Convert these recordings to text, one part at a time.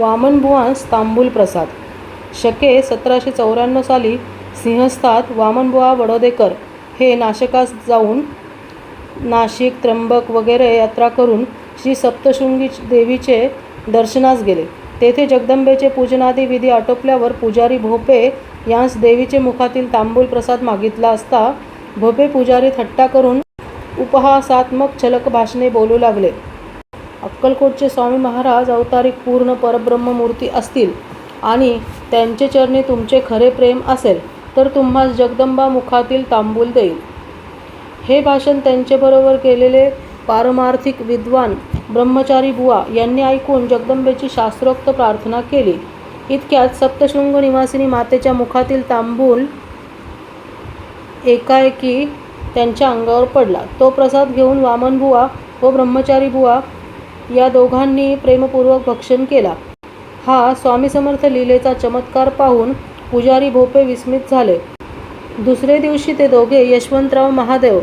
वामनबुवांस तांबूल प्रसाद. शके सतराशे चौऱ्याण्णव साली सिंहस्थात वामनबुवा बडोदेकर हे नाशकास जाऊन नाशिक त्र्यंबक वगैरे यात्रा करून श्री सप्तशृंगी देवीचे दर्शनास गेले. तेथे जगदंबेचे पूजनादी विधी आटोपल्यावर पुजारी भोपे यांस देवीचे मुखातील तांबूल प्रसाद मागितला असता भोपे पुजारी थट्टा करून उपहासात्मक छलक भाषणे बोलू लागले. अक्कलकोटचे स्वामी महाराज अवतारिक पूर्ण परब्रह्ममूर्ती असतील आणि त्यांचे चरणी तुमचे खरे प्रेम असेल तर तुम्हास जगदंबा मुखातील तांबूल देईल. हे भाषण त्यांच्याबरोबर केलेले पारमार्थिक विद्वान ब्रह्मचारी बुवा यांनी ऐकून जगदंबेची शास्त्रोक्त प्रार्थना केली. इतक्यात सप्तशृंग निवासिनी मातेच्या मुखातील तांबूल एकाएकी त्यांच्या अंगावर पडला. तो प्रसाद घेऊन वामनबुवा व ब्रह्मचारी बुवा या दोघांनी प्रेमपूर्वक भक्षण केला. हा स्वामी समर्थ लीलेचा चमत्कार पाहून पुजारी भोपे विस्मित झाले. दुसरे दिवशी ते दोघे यशवंतराव महादेव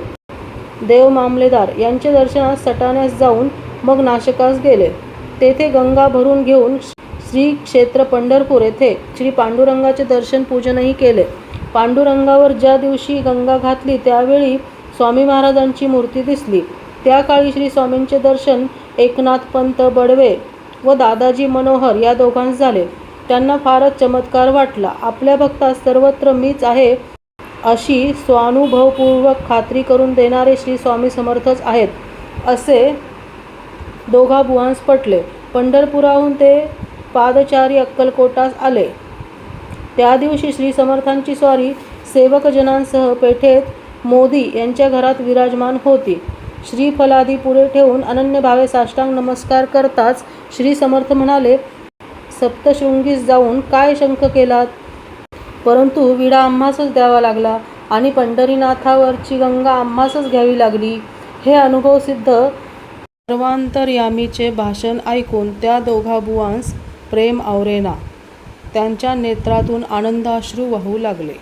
देव मामलेदार यांचे दर्शनास सटाण्यास जाऊन मग नाशकास गेले. तेथे गंगा भरून घेऊन श्री क्षेत्र पंढरपूर येथे श्री पांडुरंगाचे दर्शन पूजनही केले. पांडुरंगावर ज्या दिवशी गंगा घातली त्यावेळी स्वामी महाराजांची मूर्ती दिसली. त्या काळी श्री स्वामींचे दर्शन एकनाथ पंत बडवे व दादाजी मनोहर या दोघांस झाले. त्यांना फारच चमत्कार वाटला. आपल्या भक्तास सर्वत्र मीच आहे अशी स्वानुभवपूर्वक खात्री करून देणारे श्री स्वामी समर्थच आहेत असे दोघा बुवांस पटले. पंढरपुराहून ते पादचारी अक्कलकोटास आले. त्या दिवशी श्री समर्थांची स्वारी सेवकजनांसह पेठेत मोदी यांच्या घरात विराजमान होती. श्रीफलादी पुढे ठेवून अनन्य भावे साष्टांग नमस्कार करताच श्री समर्थ म्हणाले सप्तशृंगीस जाऊन काय शंख केलात? परंतु विडा आम्हासच द्यावा लागला आणि पंढरीनाथावरची गंगा आम्हासच घ्यावी लागली. हे अनुभव सिद्ध सर्वांतरयामीचे भाषण ऐकून त्या दोघा बुवांस प्रेम आवरेना. त्यांच्या नेत्रातून आनंदाश्रू वाहू लागले.